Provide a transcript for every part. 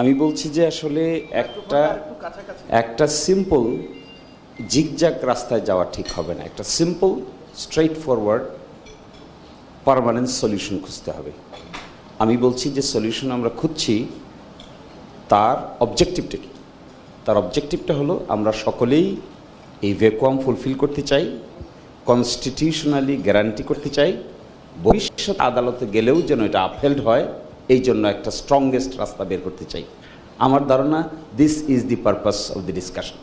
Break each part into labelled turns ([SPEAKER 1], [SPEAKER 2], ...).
[SPEAKER 1] আমি বলছি যে আসলে একটা একটা সিম্পল জিগজাগ রাস্তায় যাওয়া ঠিক হবে না। একটা simple straightforward permanent solution খুঁজতে হবে। আমি বলছি যে সলিউশন আমরা খুঁজছি তার অবজেক্টিভটা কি? তার অবজেক্টিভটা হলো আমরা সকলেই এই ভ্যাকুয়াম ফুলফিল করতে চাই কনস্টিটিউশনালি গ্যারান্টি করতে চাই, ভবিষ্যৎ আদালতে গেলেও যেন এটা আপহেল্ড হয় এই জন্য একটা স্ট্রংগেস্ট রাস্তা বের করতে চাই। আমার ধারণা this is the purpose of the discussion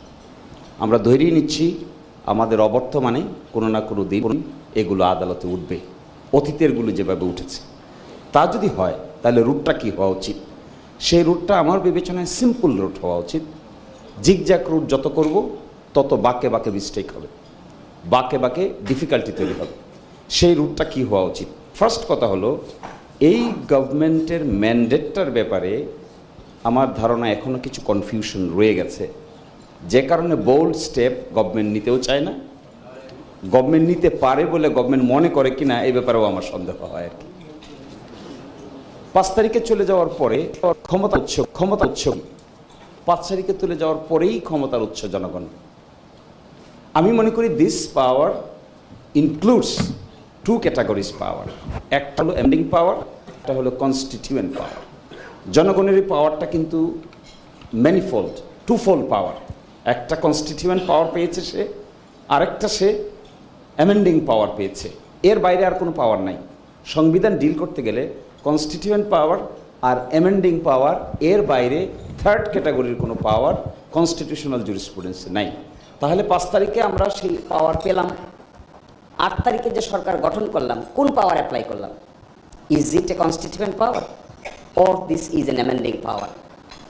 [SPEAKER 1] আমরা ধরেই নিচ্ছি, আমাদের অবর্তমানে কোনো না কোনো দিন এগুলো আদালতে উঠবে অতীতেরগুলো যেভাবে উঠেছে। তা যদি হয়, তাহলে রুটটা কি হওয়া উচিত? সেই রুটটা আমার বিবেচনায় সিম্পল রুট হওয়া উচিত। জিগজ্যাক রুট যত করব, তত বাঁকে বাঁকে মিস্টেক হবে। বাঁকে বাঁকে ডিফিকাল্টি তৈরি হবে। সেই রুটটা কি হওয়া উচিত? ফার্স্ট কথা হলো এই গভর্নমেন্টের ম্যান্ডেটটার ব্যাপারে আমার ধারণা এখনও কিছু কনফিউশন রয়ে গেছে। যে কারণে বোল্ড স্টেপ গভর্নমেন্ট নিতেও চায় না। গভর্নমেন্ট নিতে পারে বলে গভর্নমেন্ট মনে করে কিনা এই ব্যাপারেও আমার সন্দেহ হয় আর কি। পাঁচ তারিখে চলে যাওয়ার পরে ক্ষমতা উৎস ক্ষমতা উৎস পাঁচ তারিখে চলে যাওয়ার পরেই ক্ষমতার উৎস জনগণ। আমি মনে করি this power includes two categories power একটা হলো এন্ডিং পাওয়ার একটা হলো কনস্টিটিউয়েন্ট পাওয়ার জনগণের এই পাওয়ারটা কিন্তু ম্যানিফোল্ড টুফোল্ড পাওয়ার একটা কনস্টিটিউয়েন্ট পাওয়ার পেয়েছে সে, আরেকটা সে অ্যামেন্ডিং পাওয়ার পেয়েছে। এর বাইরে আর কোনো পাওয়ার নাই। সংবিধান ডিল করতে গেলে কনস্টিটিউয়েন্ট পাওয়ার আর অ্যামেন্ডিং পাওয়ার এর বাইরে থার্ড ক্যাটাগরির কোনো পাওয়ার কনস্টিটিউশনাল জুরিসপ্রুডেন্সে নাই।
[SPEAKER 2] তাহলে পাঁচ তারিখে আমরা সেই পাওয়ার পেলাম। আট তারিখে যে সরকার গঠন করলাম, কোন পাওয়ার অ্যাপ্লাই করলাম? is it a constituent power or this is an amending power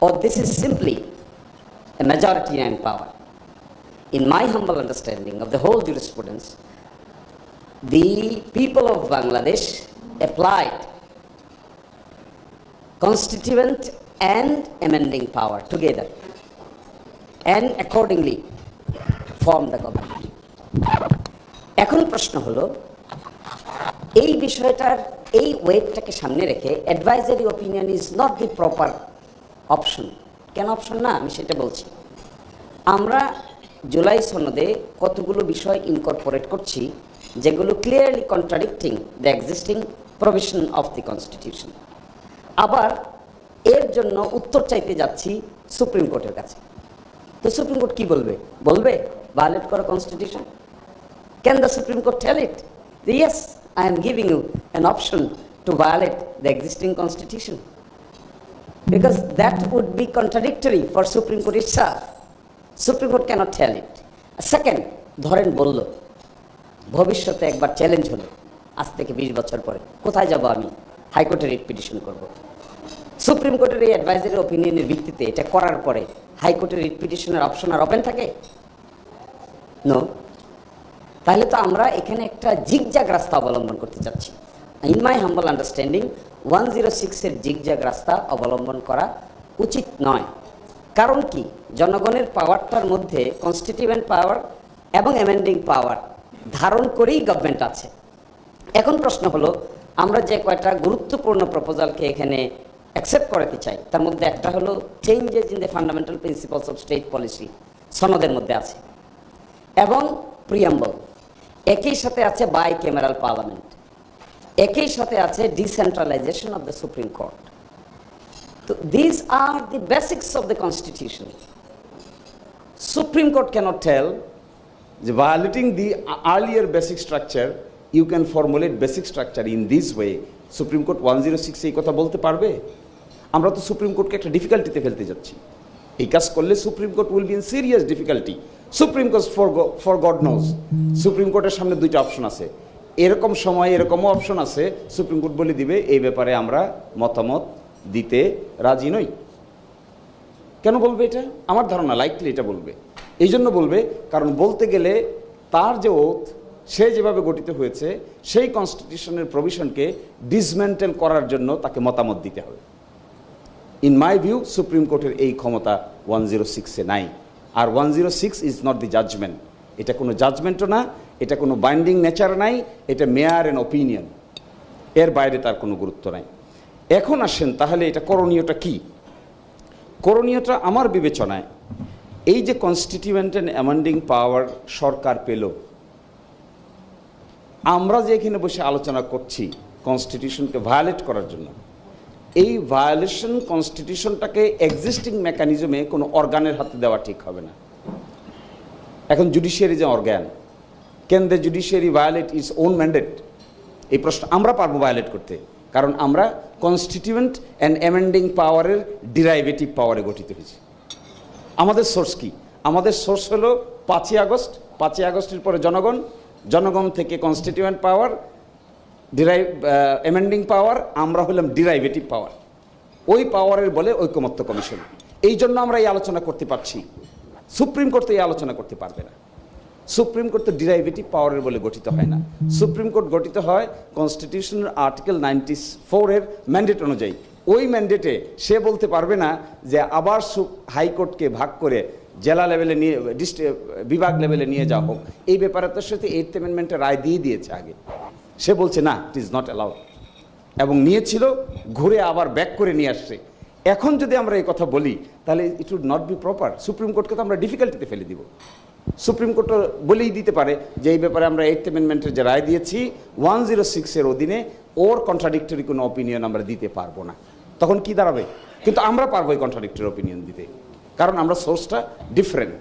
[SPEAKER 2] or this is simply a majoritarian power in my humble understanding of the whole jurisprudence the people of bangladesh applied constituent and amending power together and accordingly form the government এখন প্রশ্ন হলো এই বিষয়টার এই ওয়েবটাকে সামনে রেখে advisory opinion is not the proper option কেন অপশন না? আমি সেটা বলছি। আমরা জুলাই সনদে কতগুলো বিষয় ইনকর্পোরেট করছি যেগুলো clearly contradicting the existing provision of the constitution আবার এর জন্য উত্তর চাইতে যাচ্ছি সুপ্রিম কোর্টের কাছে। তো সুপ্রিম কোর্ট কি বলবে? বলবে ভায়োলেট করো constitution can the supreme court tell it? Yes, I am giving you an option to violate the existing constitution. Because that would be contradictory for Supreme Court itself. Supreme Court cannot tell it. Second, ধরেন বলল ভবিষ্যতে একবার challenge হলো আজ থেকে বিশ বছর পরে কোথায় যাব আমি হাইকোর্টে রিট পিটিশন করব সুপ্রিম কোর্টের এই অ্যাডভাইজারি ওপিনিয়নের ভিত্তিতে এটা করার পরে হাইকোর্টের রিট পিটিশনের অপশন আর ওপেন থাকে নো তাহলে তো আমরা এখানে একটা জিগজাগ রাস্তা অবলম্বন করতে চাচ্ছি in my humble understanding one zero সিক্সের জিগজাগ রাস্তা অবলম্বন করা উচিত নয়। কারণ কি? জনগণের পাওয়ারটার মধ্যে কনস্টিটিউয়েন্ট পাওয়ার এবং অ্যামেন্ডিং পাওয়ার ধারণ করেই গভর্নমেন্ট আছে। এখন প্রশ্ন হলো, আমরা যে কয়টা গুরুত্বপূর্ণ প্রপোজালকে এখানে অ্যাকসেপ্ট করাতে চাই, তার মধ্যে একটা হলো changes in the fundamental principles of state policy সনদের মধ্যে আছে। এবং প্রিয়াম্বল একই সাথে আছে বাই ক্যামেরাল পার্লামেন্ট একই সাথে আছে decentralization of the supreme court তো this are the basics of the constitution
[SPEAKER 1] supreme court cannot tell যে violating the earlier basic structure you can formulate basic structure in this way supreme court one zero six এই কথা বলতে পারবে? আমরা তো supreme কোর্টকে একটা ডিফিকাল্টিতে ফেলতে যাচ্ছি। এই কাজ করলে supreme court will be in serious difficulty supreme court for for god knows supreme কোর্টের সামনে দুইটা অপশন আছে। এরকম সময়, এরকমও অপশন আছে সুপ্রিম কোর্ট বলে দিবে, এই ব্যাপারে আমরা মতামত দিতে রাজি নই। কেন বলবে এটা? আমার ধারণা লাইকলি এটা বলবে। এই জন্য বলবে, কারণ বলতে গেলে তার যে ওথ সে যেভাবে গঠিত হয়েছে, সেই কনস্টিটিউশনের প্রভিশনকে ডিসমেন্টেল করার জন্য তাকে মতামত দিতে হবে। ইন মাই ভিউ সুপ্রিম কোর্টের এই ক্ষমতা ওয়ান জিরো সিক্সে নাই। আর one zero six is not the judgment এটা কোনো জাজমেন্টও না এটা কোনো বাইন্ডিং নেচার নাই, এটা মেয়ার অ্যান্ড ওপিনিয়ন এর বাইরে তার কোনো গুরুত্ব নাই। এখন আসেন, তাহলে এটা করণীয়টা কি? করণীয়টা আমার বিবেচনায়, এই যে কনস্টিটিউয়েন্ট অ্যান্ড অ্যামেন্ডিং পাওয়ার সরকার পেল, আমরা যে এখানে বসে আলোচনা করছি কনস্টিটিউশনকে ভায়োলেট করার জন্য, এই ভায়োলেশন কনস্টিটিউশনটাকে এক্সিস্টিং মেকানিজমে কোনো অর্গানের হাতে দেওয়া ঠিক হবে না। এখন জুডিশিয়ারি যে organ can the judiciary violate is own mandate এই প্রশ্ন আমরা পারব ভায়োলেট করতে। কারণ আমরা কনস্টিটিউয়েন্ট অ্যান্ড অ্যামেন্ডিং পাওয়ারের ডিরাইভেটিভ পাওয়ারে গঠিত হয়েছি। আমাদের সোর্স কি? আমাদের সোর্স হলো পাঁচই আগস্ট। পাঁচই আগস্টের পরে জনগণ জনগণ থেকে constituent power derive amending power আমরা হলাম ডিরাইভেটিভ পাওয়ার ওই পাওয়ারের বলে ঐকমত্য কমিশন। এই জন্য আমরা এই আলোচনা করতে পারছি। সুপ্রিম কোর্ট এই আলোচনা করতে পারবে না। সুপ্রিম কোর্ট তো ডিরাইভেটিভ পাওয়ারের বলে গঠিত হয় না। সুপ্রিম কোর্ট গঠিত হয় কনস্টিটিউশনের আর্টিকেল নাইনটি ফোরের ম্যান্ডেট অনুযায়ী। ওই ম্যান্ডেটে সে বলতে পারবে না যে আবার হাইকোর্টকে ভাগ করে জেলা লেভেলে নিয়ে ডিস্ট্রিক্ট বিভাগ লেভেলে নিয়ে যাওয়া হোক। এই ব্যাপারে তার সাথে এইথ অ্যামেন্ডমেন্টের রায় দিয়ে দিয়েছে আগে। সে বলছে, না ইট ইজ নট অ্যালাউড এবং নিয়েছিল, ঘুরে আবার ব্যাক করে নিয়ে আসছে। এখন যদি আমরা এই কথা বলি, তাহলে it would not be proper supreme কোর্টকে তো আমরা ডিফিকাল্টিতে ফেলে দিব। সুপ্রিম কোর্ট বলেই দিতে পারে যে এই ব্যাপারে আমরা এইথ অ্যামেন্ডমেন্টের যে রায় দিয়েছি ওয়ান জিরো সিক্সের অধীনে ওর কন্ট্রাডিক্টরি কোনো অপিনিয়ন আমরা দিতে পারব না। তখন কি দাঁড়াবে? কিন্তু আমরা পারব এই কন্ট্রাডিক্টরি অপিনিয়ন দিতে। কারণ আমরা সোর্সটা ডিফারেন্ট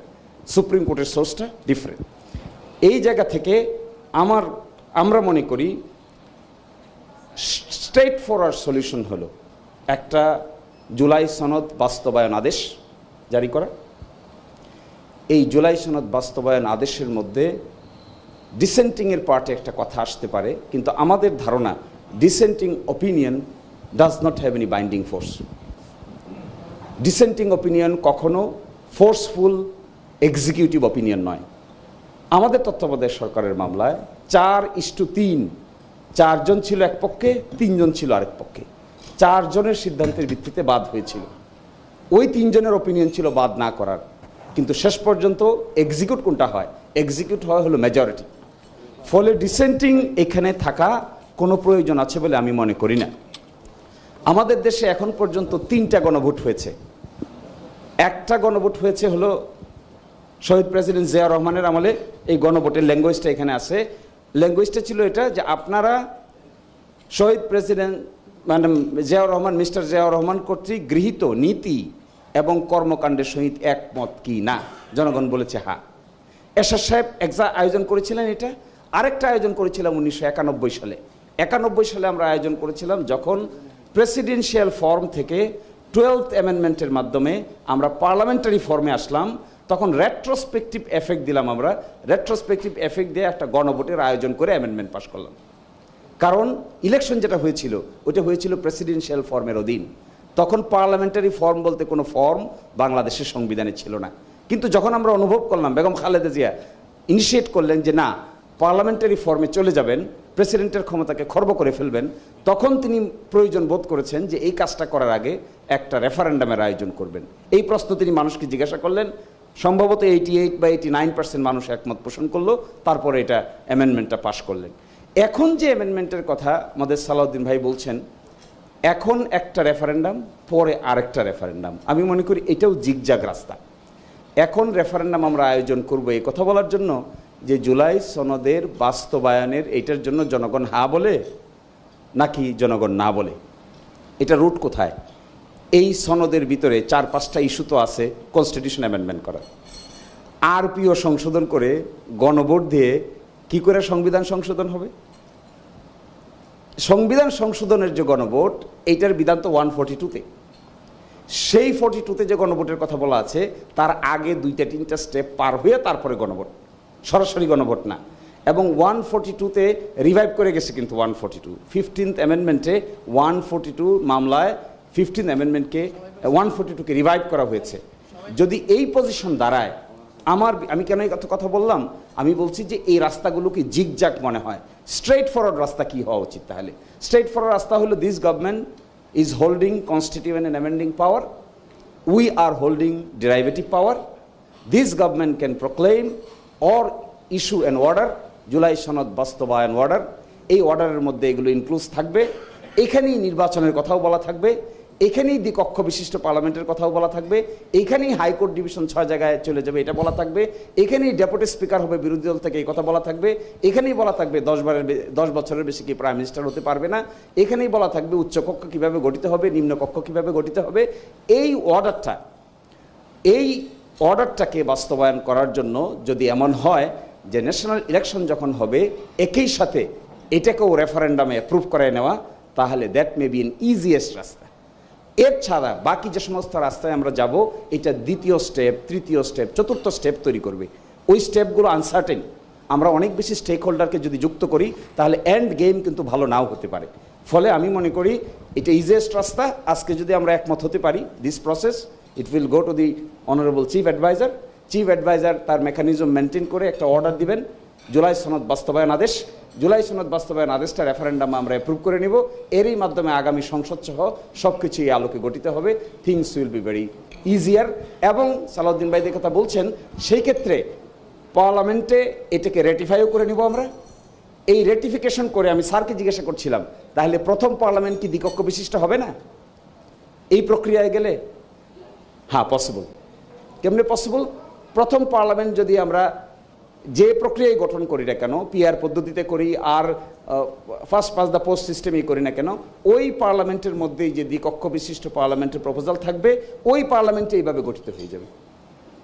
[SPEAKER 1] সুপ্রিম কোর্টের সোর্সটা ডিফারেন্ট এই জায়গা থেকে আমার, আমরা মনে করি স্ট্রেট ফরওয়ার্ড সলিউশন হলো একটা জুলাই সনদ বাস্তবায়ন আদেশ জারি করা। এই জুলাই সনদ বাস্তবায়ন আদেশের মধ্যে ডিসেন্টিংয়ের পার্টে একটা কথা আসতে পারে, কিন্তু আমাদের ধারণা dissenting opinion does not have any binding force dissenting opinion কখনো ফোর্সফুল এক্সিকিউটিভ অপিনিয়ন নয়। আমাদের তত্ত্বাবধায়ক সরকারের মামলায় চার ইস্টু তিন, চারজন ছিল এক পক্ষে, তিনজন ছিল আরেক পক্ষে। চারজনের সিদ্ধান্তের ভিত্তিতে বাদ হয়েছিল। ওই তিনজনের অপিনিয়ন ছিল বাদ না করার। কিন্তু শেষ পর্যন্ত এক্সিকিউট কোনটা হয়? এক্সিকিউট হয় হলো মেজরিটি ফলে ডিসেন্টিং এখানে থাকা কোনো প্রয়োজন আছে বলে আমি মনে করি না। আমাদের দেশে এখন পর্যন্ত তিনটা গণভোট হয়েছে। একটা গণভোট হয়েছে হলো শহীদ প্রেসিডেন্ট জিয়া রহমানের আমলে। এই গণভোটের ল্যাঙ্গুয়েজটা এখানে আছে। ল্যাঙ্গুয়েজটা ছিল এটা যে আপনারা শহীদ প্রেসিডেন্ট মানে জিয়াউর রহমান, মিস্টার জিয়াউর রহমান কর্তৃক গৃহীত নীতি এবং কর্মকাণ্ডের সহিত একমত কি না? জনগণ বলেছে হা। এরশাদ সাহেব একজা আয়োজন করেছিলেন এটা? আরেকটা আয়োজন করেছিলাম উনিশশো একানব্বই সালে। একানব্বই সালে আমরা আয়োজন করেছিলাম যখন প্রেসিডেন্সিয়াল ফর্ম থেকে টুয়েলথ অ্যামেন্ডমেন্টের মাধ্যমে আমরা পার্লামেন্টারি ফর্মে আসলাম, তখন রেট্রোস্পেকটিভ এফেক্ট দিলাম আমরা। রেট্রোস্পেকটিভ এফেক্ট দিয়ে একটা গণভোটের আয়োজন করে অ্যামেন্ডমেন্ট পাশ করলাম। কারণ ইলেকশন যেটা হয়েছিল ওটা হয়েছিল প্রেসিডেন্সিয়াল ফর্মের অধীন। তখন পার্লামেন্টারি ফর্ম বলতে কোনো ফর্ম বাংলাদেশের সংবিধানে ছিল না। কিন্তু যখন আমরা অনুভব করলাম, বেগম খালেদা জিয়া ইনিশিয়েট করলেন যে না, পার্লামেন্টারি ফর্মে চলে যাবেন, প্রেসিডেন্টের ক্ষমতাকে খর্ব করে ফেলবেন, তখন তিনি প্রয়োজন বোধ করেছেন যে এই কাজটা করার আগে একটা রেফারেন্ডামের আয়োজন করবেন। এই প্রশ্ন তিনি মানুষকে জিজ্ঞাসা করলেন। সম্ভবত এইটি এইট বা এইটি নাইন পার্সেন্ট মানুষ একমত পোষণ করল, তারপরে এটা অ্যামেন্ডমেন্টটা পাশ করলেন। এখন যে অ্যামেন্ডমেন্টের কথা আমাদের সালাউদ্দিন ভাই বলছেন এখন একটা রেফারেন্ডাম পরে আরেকটা রেফারেন্ডাম আমি মনে করি এটাও জিগজাগ রাস্তা। এখন রেফারেন্ডাম আমরা আয়োজন করব এই কথা বলার জন্য যে জুলাই সনদের বাস্তবায়নের এইটার জন্য জনগণ হা বলে নাকি জনগণ না বলে? এটা রুট কোথায়? এই সনদের ভিতরে চার পাঁচটা ইস্যু তো আছে কনস্টিটিউশন অ্যামেন্ডমেন্ট করা আরপিও সংশোধন করে গণভোট দিয়ে কি করে সংবিধান সংশোধন হবে? সংবিধান সংশোধনের যে গণভোট, এইটার বিধান তো ওয়ান ফোর্টি টুতে সেই ফোর্টি টুতে যে গণভোটের কথা বলা আছে, তার আগে দুইটা, তিনটা স্টেপ পার হয়ে তারপরে গণভোট। সরাসরি গণভোট না। এবং ওয়ান ফোর্টি টুতে রিভাইভ করে গেছে কিন্তু ওয়ান ফোর্টি টু ফিফটিন্থ অ্যামেন্ডমেন্টে ওয়ান ফোর্টি টু মামলায় ফিফটিন্থ অ্যামেন্ডমেন্টকে ওয়ান ফোর্টি টুকে রিভাইভ করা হয়েছে। যদি এই পজিশন দাঁড়ায় আমার আমি কেন এই কথা বললাম? আমি বলছি যে এই রাস্তাগুলোকে জিগজাক মনে হয়। স্ট্রেট ফরওয়ার্ড রাস্তা কি হওয়া উচিত তাহলে? স্ট্রেট ফরওয়ার্ড রাস্তা হলো this government is holding constituent and amending power we are holding derivative power this government can proclaim or issue and order July সনদ বাস্তবায়ন অর্ডার এই অর্ডারের মধ্যে এগুলো ইনক্লুজ থাকবে। এখানেই নির্বাচনের কথাও বলা থাকবে। এখানেই দ্বিকক্ষ বিশিষ্ট পার্লামেন্টের কথাও বলা থাকবে এইখানেই হাইকোর্ট ডিভিশন ছয় জায়গায় চলে যাবে, এটা বলা থাকবে, এখানেই ডেপুটি স্পিকার হবে বিরোধী দল থেকে এই কথা বলা থাকবে, এখানেই বলা থাকবে দশ বারের দশ বছরের বেশি কি প্রাইম মিনিস্টার হতে পারবে না, এখানেই বলা থাকবে উচ্চকক্ষ কীভাবে গঠিত হবে, নিম্নকক্ষ কীভাবে গঠিত হবে, এই অর্ডারটা, এই অর্ডারটাকে বাস্তবায়ন করার জন্য যদি এমন হয় যে ন্যাশনাল ইলেকশন যখন হবে, একই সাথে এটাকেও রেফারেন্ডামে অ্যাপ্রুভ করে নেওয়া, তাহলে that may be an easiest রাস্তা। এর ছাড়া বাকি যে সমস্ত রাস্তায় আমরা যাব, এটা দ্বিতীয় স্টেপ তৃতীয় স্টেপ চতুর্থ স্টেপ তৈরি করবে। ওই স্টেপগুলো আনসার্টেন আমরা অনেক বেশি স্টেক হোল্ডারকে যদি যুক্ত করি, তাহলে এন্ড গেম কিন্তু ভালো নাও হতে পারে। ফলে আমি মনে করি, এটা ইজিয়েস্ট রাস্তা। আজকে যদি আমরা একমত হতে পারি this process it will go to the honourable chief adviser chief adviser তার মেকানিজম মেনটেন করে একটা অর্ডার দিবেন। জুলাই সনদ বাস্তবায়ন আদেশ। জুলাই সনদ বাস্তবায়ন আদেশটা রেফারেন্ডাম আমরা অ্যাপ্রুভ করে নিব। এরই মাধ্যমে আগামী সংসদ সহ সব কিছু এই আলোকে গঠিত হবে। Things will be very easier এবং সালাউদ্দিন ভাই যে কথা বলছেন, সেই ক্ষেত্রে পার্লামেন্টে এটাকে রেটিফাইও করে নিব আমরা। এই রেটিফিকেশন করে আমি স্যারকে জিজ্ঞাসা করছিলাম, তাহলে প্রথম পার্লামেন্ট কি দ্বিকক্ষ বিশিষ্ট হবে না? এই প্রক্রিয়ায় গেলে? হ্যাঁ পসিবল কেমনে পসিবল প্রথম পার্লামেন্ট যদি আমরা যে প্রক্রিয়ায় গঠন করি না কেন পিআর পদ্ধতিতে করি আর ফার্স্ট পাস দ্য পোস্ট সিস্টেমেই করি না কেন, ওই পার্লামেন্টের মধ্যেই যে দ্বিকক্ষ বিশিষ্ট পার্লামেন্টের প্রপোজাল থাকবে, ওই পার্লামেন্টে এইভাবে গঠিত হয়ে যাবে।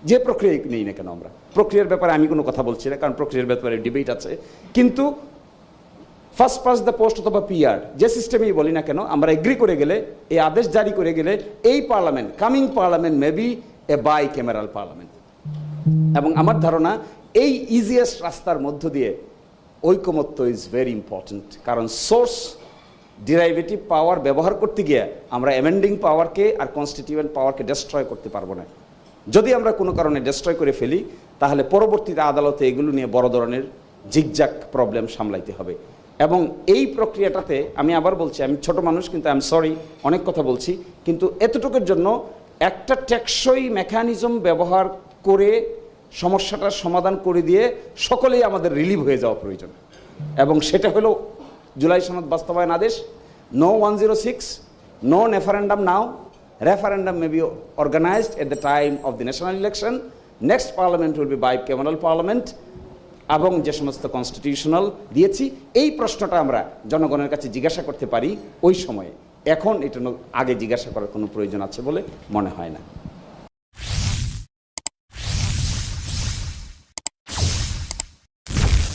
[SPEAKER 1] যে প্রক্রিয়ায় নেই না কেন আমরা। প্রক্রিয়ার ব্যাপারে আমি কোনো কথা বলছি না, কারণ প্রক্রিয়ার ব্যাপারে ডিবেট আছে। কিন্তু ফার্স্ট পাস দ্য পোস্ট অথবা পিআর যে সিস্টেমেই বলি না কেন, আমরা এগ্রি করে গেলে, এই আদেশ জারি করে গেলে, এই parliament coming parliament maybe a bicameral parliament এবং আমার ধারণা এই ইজিয়েস্ট রাস্তার মধ্য দিয়ে ঐকমত্য ইজ ভেরি ইম্পর্ট্যান্ট কারণ সোর্স ডিরাইভেটিভ পাওয়ার ব্যবহার করতে গিয়ে আমরা অ্যামেন্ডিং পাওয়ারকে আর কনস্টিটিউয়েন্ট পাওয়ারকে ডেস্ট্রয় করতে পারব না। যদি আমরা কোনো কারণে ডেস্ট্রয় করে ফেলি, তাহলে পরবর্তীতে আদালতে এগুলো নিয়ে বড় ধরনের জিগজাক প্রবলেম সামলাইতে হবে। এবং এই প্রক্রিয়াটাতে আমি আবার বলছি, আমি ছোট মানুষ কিন্তু আই এম সরি অনেক কথা বলছি, কিন্তু এতটুকুর জন্য একটা টেকসই মেকানিজম ব্যবহার করে সমস্যাটার সমাধান করে দিয়ে সকলেই আমাদের রিলিভ হয়ে যাওয়া প্রয়োজন। এবং সেটা হলো জুলাই সনদ বাস্তবায়ন আদেশ no one zero six no referendum now referendum may be organized at the time of the election next parliament parliament be by bicameral parliament এবং যে সমস্ত কনস্টিটিউশনাল দিয়েছি, এই প্রশ্নটা আমরা জনগণের কাছে জিজ্ঞাসা করতে পারি ওই সময়ে। এখন এটা আগে জিজ্ঞাসা করার কোনো প্রয়োজন আছে বলে মনে হয় না।